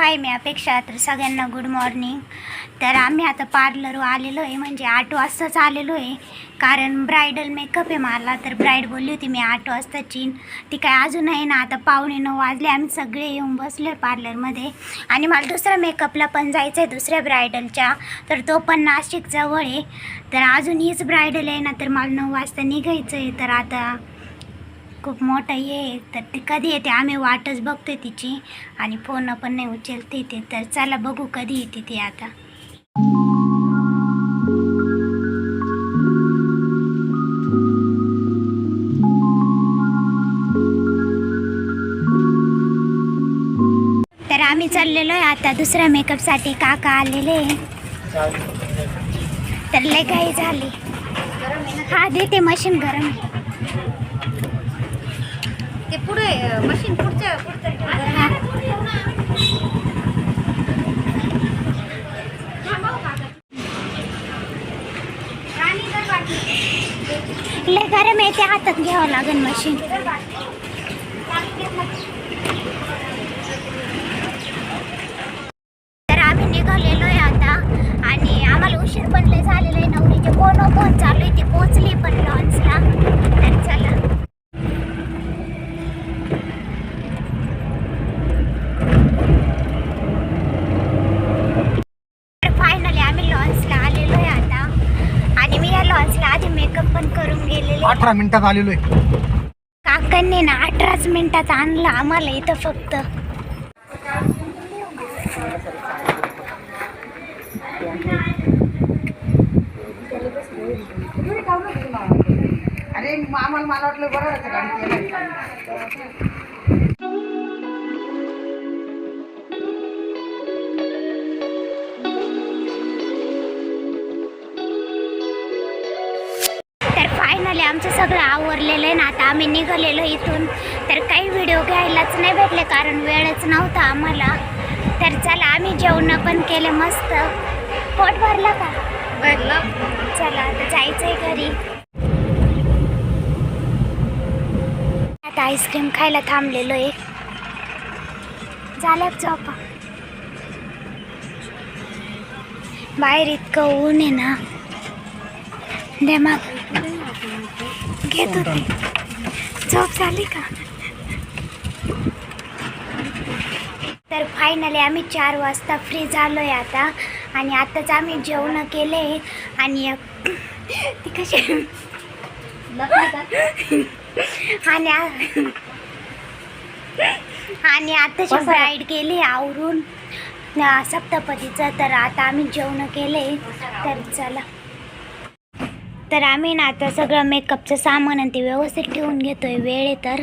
हाय मी अपेक्षा तर सगळ्यांना गुड मॉर्निंग तर आम्ही आता पार्लरवर आलेलो आहे म्हणजे आठ वाजताच आलेलो आहे. कारण ब्रायडल मेकअप आहे मला तर ब्राईड बोलली होती मी आठ वाजताची. ती काय अजून आहे ना आता पावणे नऊ वाजले आम्ही सगळे येऊन बसलो आहे पार्लरमध्ये आणि मला दुसऱ्या मेकअपला पण जायचं आहे दुसऱ्या ब्रायडलच्या तर तो पण नाशिकजवळ आहे. तर अजून हीच ब्रायडल आहे ना तर मला नऊ वाजता निघायचं आहे तर आता खूप मोठं ये आहे. तर ती कधी येते? आम्ही वाटच बघतोय तिची. आणि फोन पण नाही उचलते ते. तर चला बघू कधी येते ती आता. तर आम्ही चाललेलो आहे. आता दुसऱ्या मेकअपसाठी काका आलेले आहे. तर लय काही झाली. हा देते मशीन गरम. ते पुढे मशीन पुढच्या पुढच्या लय गरम आहे ते हातात घ्यावं लागेल मशीन. तर आम्ही निघालेलो आहे आता आणि आम्हाला उशीर पण लय झालेला आहे नवरीचे फोन कोण चालू आहे ती पोचली पण लॉन्सला तर चला तर फायनली आम्ही लॉन्सला आलेलो आहे आता आणि मी या लॉन्सला आधी मेकअप पण करून गेलेले अठरा मिनिटात आलेलो आहे. काकांनी ना अठराच मिनिटात आणलं आम्हाला इथं फक्त. अरे आम्हाला मला वाटलं बरं फायनली आमचं सगळं आवरलेलं आहे ना आता आम्ही निघालेलो इथून. तर काही व्हिडिओ घ्यायलाच नाही भेटले कारण वेळच नव्हता आम्हाला. तर चला आम्ही जेवण पण केले मस्त. पोट भरलं का? भरलं. चला आता जायचंय घरी. आता आईस्क्रीम खायला थांबलेलो आहे. झालं झोपा. बाहेर इतकं ऊन आहे ना. दे मग घेत होते. झोप झाली का? तर फायनली आम्ही चार वाजता फ्री झालो आहे आता. आणि आताच आम्ही जेवण केले. आणि ती कशी? आणि आणि आताची ब्राईड केली आवरून. अं, सप्तपदीचं. तर आता आम्ही जेवण केले. तर चला. तर आम्ही ना आता सगळं मेकअपचं सामान आणि ते व्यवस्थित ठेवून घेतोय वेळ आहे तर.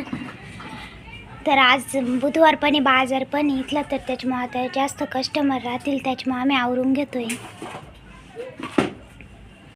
तर आज बुधवार पण आहे बाजार पण इथला तर त्याच्यामुळे आता जास्त कस्टमर राहतील त्याच्यामुळे आम्ही आवरून घेतो आहे